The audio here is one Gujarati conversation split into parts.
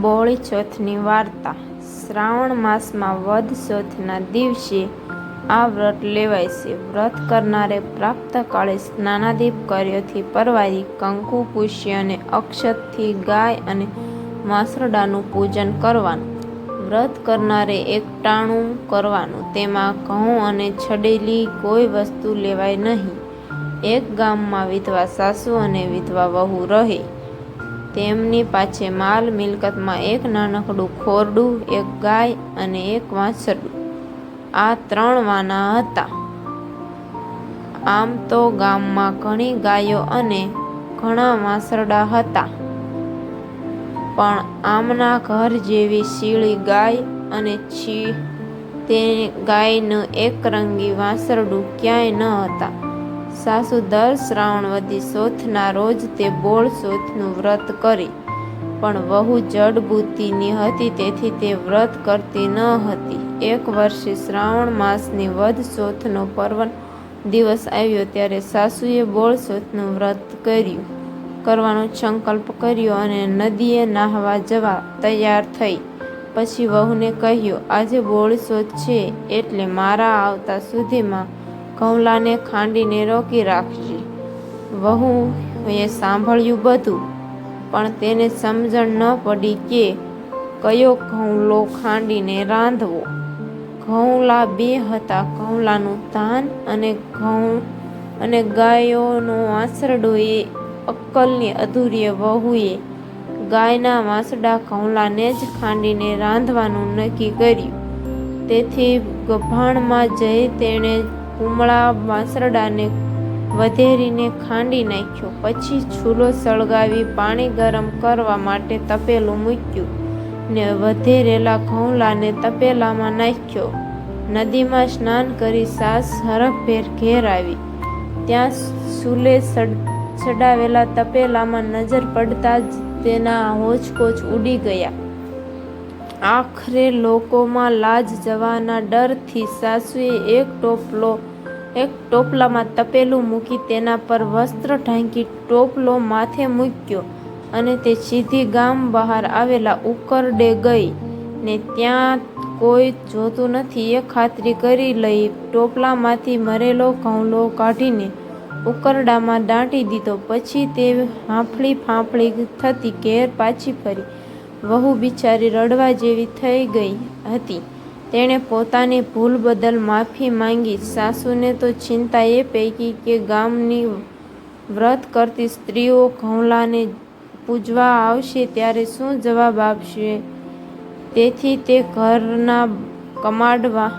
બોળી ચોથની વાર્તા. શ્રાવણ માસમાં વધ ચોથના દિવસે આ વ્રત લેવાય છે. વ્રત કરનારે પ્રાપ્ત કાળે સ્નાનાદીપ કર્યોથી પરવારી, કંકુ પુષ્ય અને અક્ષતથી ગાય અને માસરડાનું પૂજન કરવાનું. વ્રત કરનારે એકટાણું કરવાનું. તેમાં ઘઉં અને છડેલી કોઈ વસ્તુ લેવાય નહીં. એક ગામમાં વિધવા સાસુ અને વિધવા વહુ રહે. તેમની પાછે માલ મિલકતમાં એક નાનકડું ખોરડું, એક ગાય અને એક વાંસરડું. આ ત્રણ વાના હતા. આમ તો ગામમાં ઘણી ગાયો અને ઘણા વાંસરડા હતા. પણ આમના ઘર જેવી શીળી ગાય અને છી તે ગાયનું એકરંગી વાંસરડું ક્યાંય ન હતા. સાસુ દર શ્રાવણવતી સોથના રોજ તે બોળ સોથનું વ્રત કરી. પણ વહુ જડબુદ્ધિની હતી તેથી તે વ્રત કરતી ન હતી. એક વર્ષે શ્રાવણ માસની વધ સોથનો પર્વ દિવસ આવ્યો, ત્યારે સાસુએ બોળ સોથનું વ્રત કર્યું. કરવાનો સંકલ્પ કર્યો અને નદીએ નાહવા જવા તૈયાર થઈ. પછી વહુને કહ્યું, આજે બોળ સોથ છે, એટલે મારા આવતા સુધીમાં કમલાને ખાંડીને રોકી રાખજે. વહુએ સાંભળ્યું બધું, પણ તેને સમજણ ન પડી કે કયો ઘઉંલો ખાંડીને રાંધવો. ઘઉંલા બે હતા ઘઉંલાનું ધાન અને ઘઉં અને ગાયોનો વાંસરડો એ અક્કલની અધૂરીએ વહુએ ગાયના વાંસડા ઘઉંલાને જ ખાંડીને રાંધવાનું નક્કી કર્યું. તેથી ગભાણમાં જઈ તેણે કુમળા વાંસરડાને વધેરીને ખાંડી નાખ્યો. પછી ચૂલો સળગાવી પાણી ગરમ કરવા માટે તપેલું મૂક્યું ને વધેરેલા ઘઉંલાને તપેલામાં નાખ્યો. નદીમાં સ્નાન કરી સાસ હરખભેર ઘેર આવી. ત્યાં ચૂલે ચડાવેલા તપેલામાં નજર પડતા જ તેના હોચકોચ ઉડી ગયા. આખરે લોકોમાં લાજ જવાના ડરથી સાસુએ એક ટોપલો, એક ટોપલામાં તપેલું મૂકી તેના પર વસ્ત્ર ઢાંકી ટોપલો માથે મૂક્યો અને તે સીધી ગામ બહાર આવેલા ઉકરડે ગઈ ને ત્યાં કોઈ જોતું નથી. એ ખાતરી કરી લઈ ટોપલામાંથી મરેલો ઘઉંલો કાઢીને ઉકરડામાં દાંટી દીધો. પછી તે હાંફળી ફાંફળી થતી ઘેર પાછી ફરી. વહુ બિચારી રડવા જેવી થઈ ગઈ હતી. તેણે પોતાની ભૂલ બદલ માફી માંગી. સાસુને તો ચિંતા એ પૈકી કે ગામની વ્રત કરતી સ્ત્રીઓ ઘઉંલાને પૂજવા આવશે ત્યારે શું જવાબ આપશે? તેથી તે ઘરના કમાડવા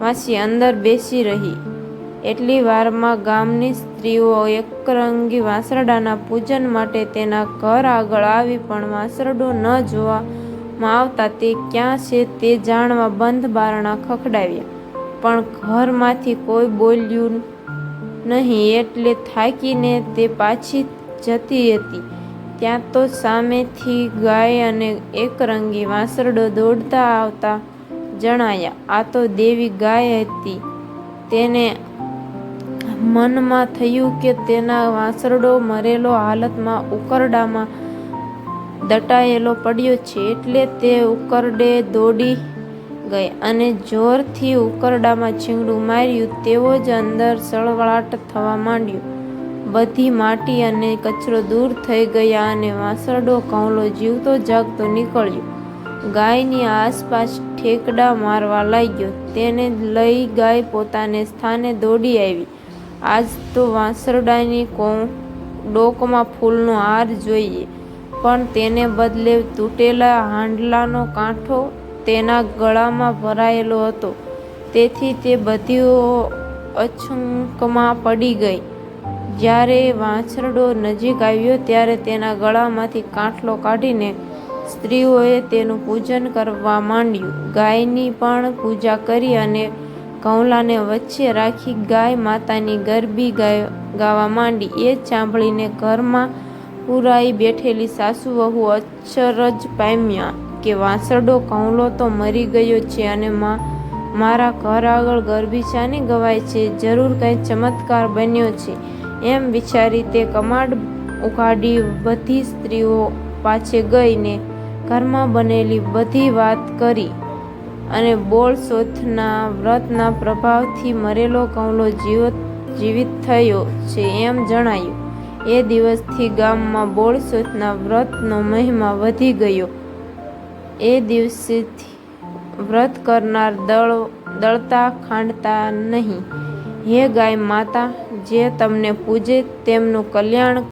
વાસી અંદર બેસી રહી. એટલી વારમાં ગામની સ્ત્રીઓ એકરંગી વાંસરડાના પૂજન માટે તેના ઘર આગળ આવી પણ વાંસરડો ન જોવામાં આવતા તે ક્યાં છે તે જાણવા બંધ બારણા ખખડાવ્યા. પણ ઘરમાંથી કોઈ બોલ્યું નહીં એટલે થાકીને તે પાછી જતી હતી. ત્યાં તો સામેથી ગાય અને એકરંગી વાંસરડો દોડતા આવતા જણાયા, આ તો દેવી ગાય હતી. તેને મનમાં થયું કે તેના વાંસરડો મરેલો હાલતમાં ઉકરડામાં દટાયેલો પડ્યો છે એટલે તે ઉકરડે દોડી ગઈ અને જોરથી ઉકરડામાં છીંગડું માર્યું. તેવો જ અંદર સળવળાટ થવા માંડ્યો. બધી માટી અને કચરો દૂર થઈ ગયા અને વાંસરડો કૌલો જીવતો જાગતો નીકળ્યો. ગાયની આસપાસ ઠેકડા મારવા લાગ્યો. તેને લઈ ગાય પોતાને સ્થાને દોડી આવી. આજ તો વાંસરડાની ડોકમાં ફૂલનો હાર જોઈએ, પણ તેને બદલે તૂટેલા હાંડલાનો કાંઠો તેના ગળામાં ભરાયેલો હતો. તેથી તે બધી અછંકમાં પડી ગઈ. જ્યારે વાંસરડો નજીક આવ્યો ત્યારે તેના ગળામાંથી કાંઠલો કાઢીને સ્ત્રીઓએ તેનું પૂજન કરવા માંડ્યું. ગાયની પણ પૂજા કરી અને ઘઉંલાને વચ્ચે રાખી ગાય માતાની ગરબી ગાવા માંડી. એ સાંભળીને ઘરમાં પુરાઈ બેઠેલી સાસુ વહુ અચરજ પામ્યા કે વાંસરડો કૌલો તો મરી ગયો છે અને મારા ઘર આગળ ગરબી શાની ગવાય છે? જરૂર કંઈ ચમત્કાર બન્યો છે? એમ વિચારી તે કમાડ ઉઘાડી બધી સ્ત્રીઓ પાછે ગઈને ઘરમાં બનેલી બધી વાત કરી. અને બોળસોથના વ્રતના પ્રભાવથી મરેલો કૌલો જીવત જીવિત થયો છે એમ જણાયું. એ દિવસથી ગામમાં બોળસોથના વ્રતનો મહિમા વધી ગયો. એ દિવસેથી વ્રત કરનાર દળ દળતા ખાંડતા નહીં. હે ગાય માતા, જે તમને પૂજે, તેમનું કલ્યાણ